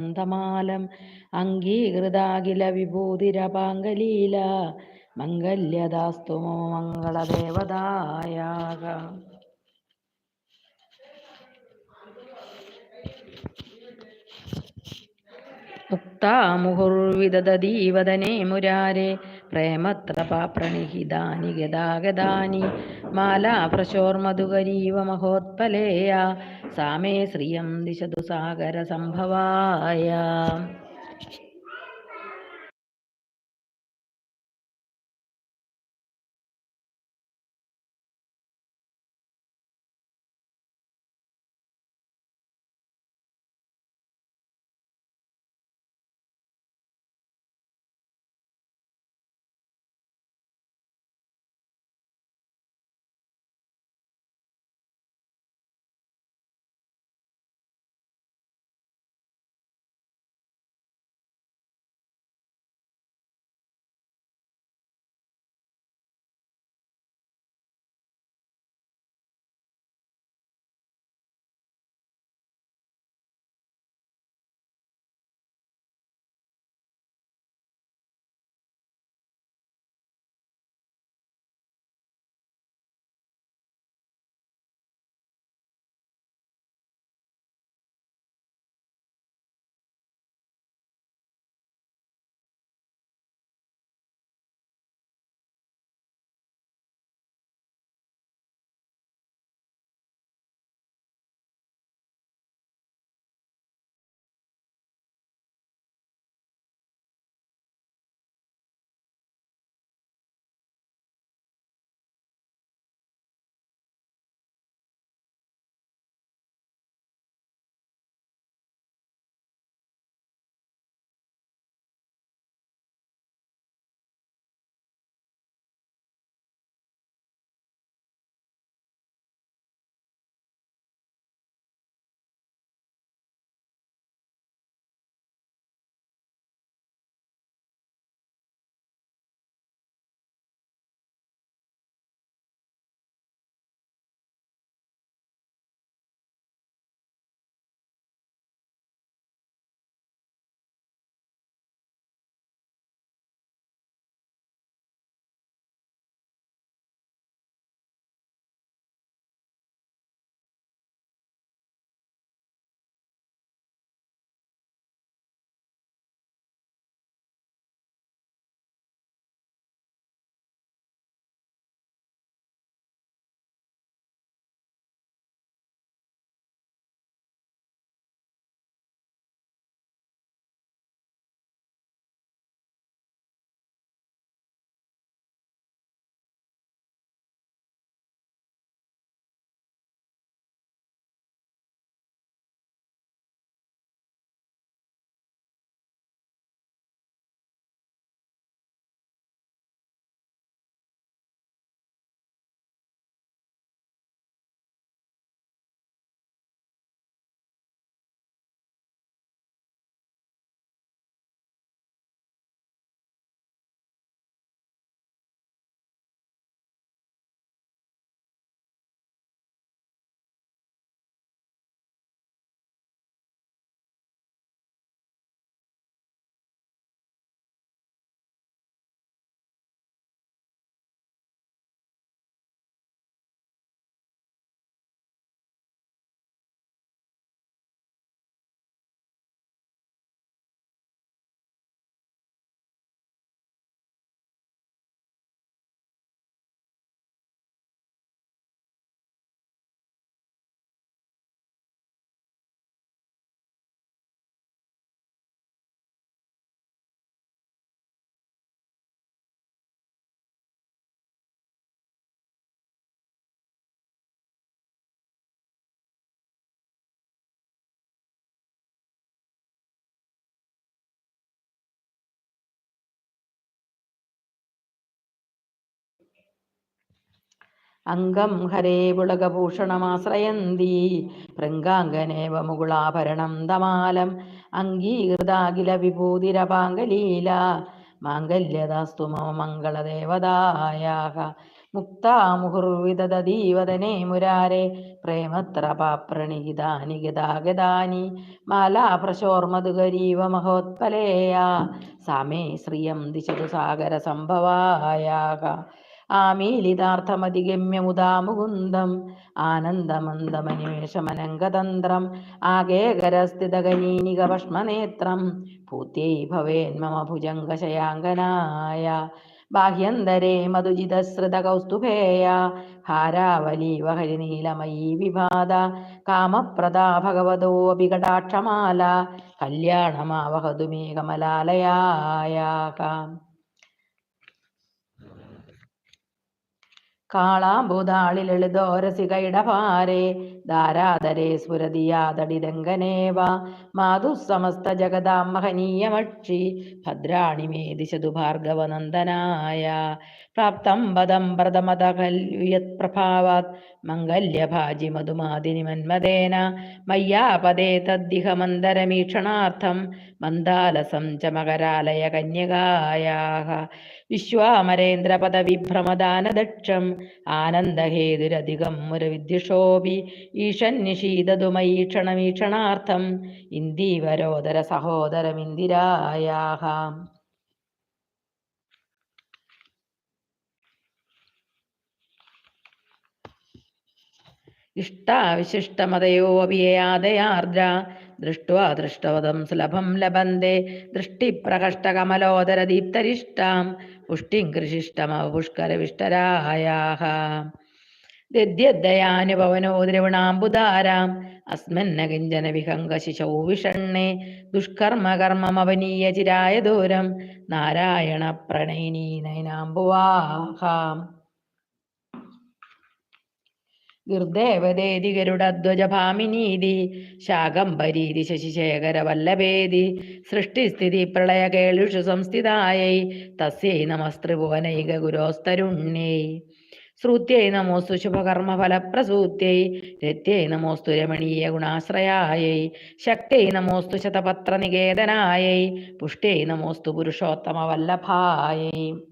ന്തമാലം അംഗീകൃതാഖില വിഭൂതിരപാങ്കലീല മംഗല്യദാസ്തു മോ മംഗളദേവതായാക മുക്താമുഹുർവിദധീവദനേ മുരാരേ. പ്രേമത്രപാപ്രണിഹിതാനി ഗദാഗദാനി മാലാഭൃശോർമധുകരീവ മഹോത്പലേയ. സാമേ ശ്രിയം ദിശതു സാഗരസംഭവായ അംഗം ഹരേ പുളകഭൂഷണമാശ്രയന്തി. പൃങ്കാംഗനേവ മുകുളാഭരണം തമാലം. അംഗീകൃതാഖില വിഭൂതിരപാംഗലീല. മാംഗല്യദാസ്തു മമ മംഗളദേവതായാഹ. മുക്താമുഹുർവിദതീവദനേ മുരാരെ. പ്രേമത്ര പാപ്രണീതാനി ഗതാഗതാനി. മാലാഭ്രശോർമധുകരീവ മഹോത്പലേയ. സാമേ ശ്രിയം ദിശതു സാഗര സംഭവായാക ആമീലിതാർത്ഥമതിഗമ്യമുദാ മുകുന്ദം ആനന്ദമന്ദമനിമേഷമനങ്കതന്ത്രം ആഗേകരസ്ഥിതഗനീനിക ഭഷ്മനേത്രം ഭൂത്യൈ ഭവേന്മമ ഭുജംഗശയാങ്കനായ ബാഹ്യന്തരേ മധുജിതശ്രുതകൗസ്തുഭേയ ഹാരാവലീവ ഹരിനീലമയീ വിഭാത കാമപ്രദാ ഭഗവതോ അഭികടാക്ഷമാല കല്യാണമാവഹതു മേ കമലാലയായാകാം കാളാംബുതാളി ലളിതോരസികൈടഭാരേ ധാരാതരേ സ്ഫുരതിയാതടിദങ്കനേവ മാതുസമസ്ത ജഗതാം മഹനീയമക്ഷി ഭദ്രാണി മേ ദിശതു ഭാർഗവനന്ദനായ പ്രാപ്തം പദം വ്രതമതകല്യുയത് പ്രഭാവാത് മംഗല്യഭാജി മധുമാതിനി മന്മദേന മയ്യാപദേ തദ്ദിഹ മന്ദരമീക്ഷണാർത്ഥം മന്ദാലസം ച മകരാലയ കന്യകായാഹ വിശ്വാമരേന്ദ്രപദവിഭ്രമദാനദക്ഷം. ആനന്ദഹേതുരധികം മുരവിദ്യുഷോപി ഈഷന്നിഷീദതുമയീക്ഷണമീക്ഷണാർത്ഥം ഇന്ദീവരോദര സഹോദരമിന്ദിരായാഹ. ഇഷ്ടാവിശിഷ്ടമതയോപിയാദയാർദ്ര ദൃഷ്ട്വാ ദൃഷ്ടവതം സുലഭം ലഭന്തെ. ദൃഷ്ടിപ്രകഷ്ടകമലോദരദീപ്തരിഷ്ടാം. പുഷ്ടിം കൃഷിഷ്ടമവ പുഷ്കരവിഷ്ടരായാഹ ദദ്യദ്ദയാനുപവനോ ദ്രവണാംബുധാരാം അസ്മന്ന കിഞ്ചന വിഹംഗ ശിശൗ വിഷണ്ണേ. ദുഷ്കർമ്മകർമ്മമവനീയ ചിരായ ദൂരം നാരായണ പ്രണയിനീ നയനാംബുവാഹാം ഗിർദേവദേതികരുടധ്വജഭാമിനീതി ശശിശേഖര ശശിശേഖരവല്ലഭേതി സൃഷ്ടിസ്ഥിതി പ്രളയകേളുഷു സംസ്ഥിതായൈ തസ്യൈ നമസ്ത്രിഭുവനൈക ഗുരോസ്തരുണ്യൈ. ശ്രുത്യൈ നമോസ്തു ശുഭകർമ്മഫലപ്രസൂത്യൈ രത്യൈ നമോസ്തു രമണീയ ഗുണാശ്രയായൈ ശക്തൈ നമോസ്തു ശതപത്ര നികേതനായൈ പുഷ്ടൈ നമോസ്തു പുരുഷോത്തമ വല്ലഭായൈ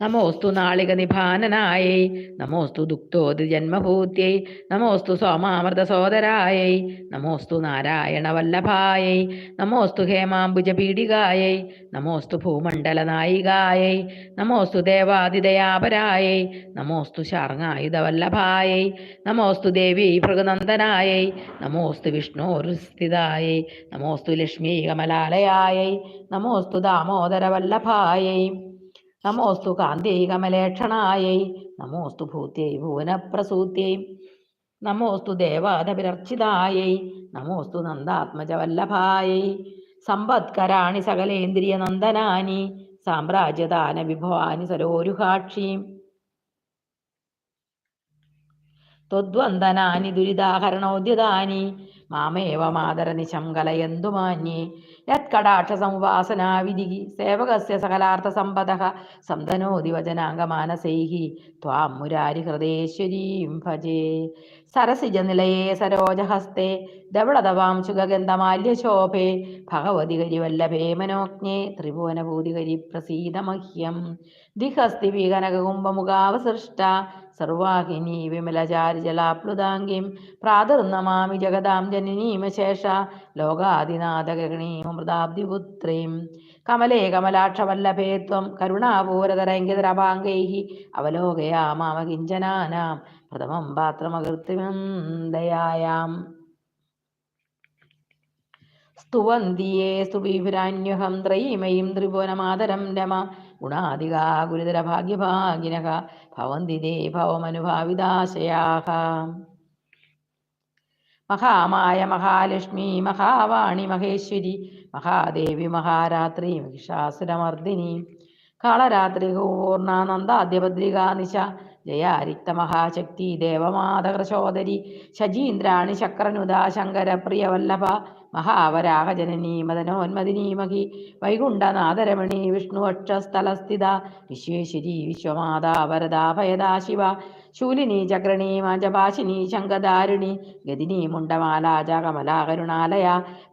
നമോസ്തു നാളിക നിഭാനനായൈ നമോസ്തു ദുക്തോതി ജന്മഭൂത്യൈ നമോസ്തു സോമാമൃത സോദരായൈ നമോസ്തു നാരായണ വല്ലഭായൈ നമോസ്തു ഹേമാംബുജ പീഡികായൈ നമോസ്തു ഭൂമണ്ഡല നായികായൈ നമോസ്തു ദേവാതിദയാപരായൈ നമോസ്തു ശാർങ്ങായുധ വല്ലഭായൈ നമോസ്തു ദേവി ഭൃഗനന്ദനായൈ നമോസ്തു വിഷ്ണോർസ്ഥിതായൈ നമോസ്തു ലക്ഷ്മീ കമലാലയായൈ നമോസ്തു ദാമോദര വല്ലഭായൈ നമോസ്തു കാന്ത്യൈ കമലേക്ഷണായൈ നമോസ്തു ഭൂത്യൈ ഭുവനപ്രസൂത്യൈ നമോസ്തു ദേവാദപിരർച്ചിതായൈ നമോസ്തു നന്ദാത്മജവല്ലഭായൈ സമ്പത്കരാണി സകലേന്ദ്രിയ നന്ദനാനി സാമ്രാജ്യദാന വിഭവാനി സരോരുഹാക്ഷീം ത്വദ്വന്ദനാനി ദുരിതാഹരണോദ്യതാനി മാമേവ മാതരനിശം കലയന്തു മാന്യേ യത്കടാക്ഷസമുപാസനാവിധി സേവകസ്യ സകലാർത്ഥസമ്പദ സന്തനോതി വചനാംഗമാനസൈः ത്വാം മുരാരിഹൃദേശ്വരീം ഭജേ സരസിജനിലയേ സരോജഹസ്തേ ധവളതവാം ശുഗന്ധമാല്യശോഭേ ഭഗവതി കരിവല്ലഭേ മനോജ്ഞേ ത്രിഭുവനഭൂതികരി പ്രസീതമഹ്യം ദിഹസ്തി വികനകുംഭമുഖാവസൃഷ്ട സർവാഹിനി വിമലചാരിജലാപ്ലുതാംഗിം പ്രാതുർനമാമി ജഗതാം ജനനീമശേഷ ലോകാദിനാഥഗണീമൃതാബ്ദിപുത്രീം കമലേ കമലാക്ഷവല്ലഭേ ത്വം കരുണാപൂരതരംഗിതരപാംഗൈः അവലോകയാമാമ കിഞ്ചനാനാം പ്രഥമം പാത്രമകൃത്രിമം ദയായാം. സ്തുവന്തിയേ സ്തുബിഭുരാന്യഹം ത്രയീമയും ത്രിഭുവനമാതരം രമ ഗുണാധികാ ഗുരുതരഭാഗ്യഭാഗിനഃ ഭവന്തി ദേ മഹാമായ മഹാലക്ഷ്മി മഹാവാണി മഹേശ്വരി മഹാദേവി മഹാരാത്രി മഹിഷാസുരമർദിനി കാളരാത്രി പൂർണ നന്ദാദ്യഭദ്രികാ നിശ ജയാരിക്ത മഹാശക്തി ദേവമാതകൃശോദരി ശജീന്ദ്രാണി ശക്രനുദാ ശങ്കര പ്രിയവല്ലഭ മഹാവരാഹജനനീ മദനോന്മദിനീ മഹി വൈകുണ്ഠനാഥരമണി വിഷ്ണുവക്ഷസ്ഥലസ്ഥിത വിശ്വേശ്വരി വിശ്വമാതാ വരദാ ഭയദാ ശിവ ശൂലിനി ചക്രണി മാജഭാഷിനി ശങ്കദാരുണി ഗതിനി മുണ്ടമാലാജ കമലാകരുണാലയ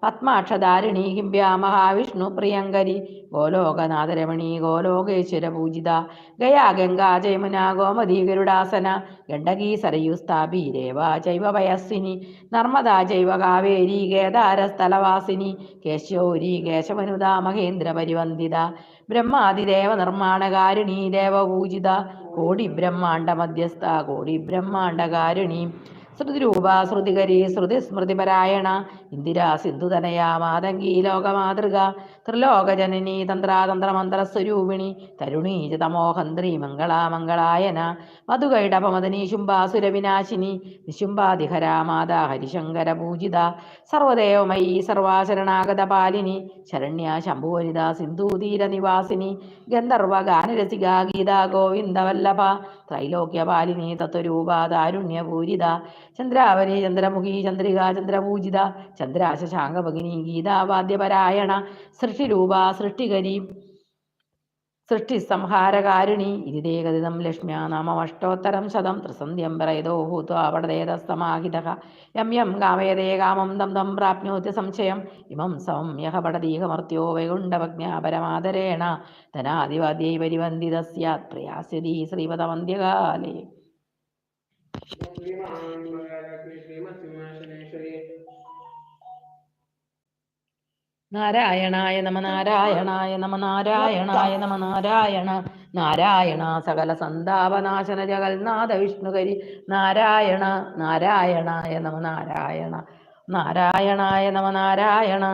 പത്മാക്ഷധാരിണി ഹിംബ്യാ മഹാവിഷ്ണു പ്രിയങ്കരി ഗോലോകനാഥരമണി ഗോലോകേശ്വര പൂജിത ഗയാ ഗംഗാ ജയമുന ഗോമതി ഗരുഡാസന ഗണ്ഡകീ സരയുസ്താപി രേവ ജൈവ വയസ്സിനി നർമ്മദ ജൈവ കാവേരി കേദാരസ്ഥലവാസിനി കേശോരി കേശവനുത മഹേന്ദ്ര പരിവന്ദിത ബ്രഹ്മാതിദേവ നിർമ്മാണകാരിണി ദേവപൂജിത കോടി ബ്രഹ്മാണ്ട മധ്യസ്ഥ കോടി ബ്രഹ്മാണ്ടകാരിണി ശ്രുതിരൂപ ശ്രുതികരി ശ്രുതി സ്മൃതിപരായണ ഇന്ദിരാ സിന്ധുതനയാ മാതങ്കി ലോകമാതൃക ത്രിലോകജനനി തന്ത്രാതന്ത്രമന്ത്രസ്വരൂപിണി തരുണീ തരുണീജ തമോഹന്ത്രി മംഗളാ മംഗളായന മധുകൈടപമദനീ ശുംഭാസുരവിനാശിനി നിശുംഭാതിഹരാ മാതാ ഹരിശങ്കര പൂജിത സർവദേവമയി സർവാശരണാഗത പാലിനി ശരണ്യ ശംഭുവനിത സിന്ധുതീര നിവാസിനി ഗന്ധർവ ഗാനരസിക ഗീതാ ഗോവിന്ദവല്ലഭ ത്രൈലോക്യപാലിനി തത്വരൂപ താരുണ്യപൂരിത ചന്ദ്രാവലി ചന്ദ്രമുഖി ചന്ദ്രിക ചന്ദ്രപൂജിത ചന്ദ്രാശശാങ്കഭഗിനി ഗീതാവാദ്യപരായണ സൃഷ്ടിരൂപ സൃഷ്ടികരി സൃഷ്ടിസംഹാരകാരിണി ഇരുദേകതിതം ലക്ഷ്മ്യാ നാമമഷ്ടോത്തരം ശതം ത്രിസന്ധ്യം പ്രേതോ ഭൂത്വാ പടദേതസ്തമാഹിതഃ യം യം കാമയതേ കാമം തം തം പ്രാപ്നോത്യ സംശയം ഇമം സമം യഹ പടതീഹമർത്യോ വൈകുണ്ഠപജ്ഞാപരമാദരേണ ധനാദിവാദ്യൈ പരിവന്ദിത സ്യാത് പ്രയാസ്യതി ശ്രീപദമന്ത്യകാലേ. ശ്രീമത്സിംഹാസനേശ്വരി നാരായണായ നമ നാരായണായ നമ നാരായണായ നമ നാരായണ. നാരായണ സകല സന്താപനാശന ജഗന്നാഥ വിഷ്ണുകരി നാരായണ നാരായണായ നമ നാരായണ. നാരായണായ നമ നാരായണ.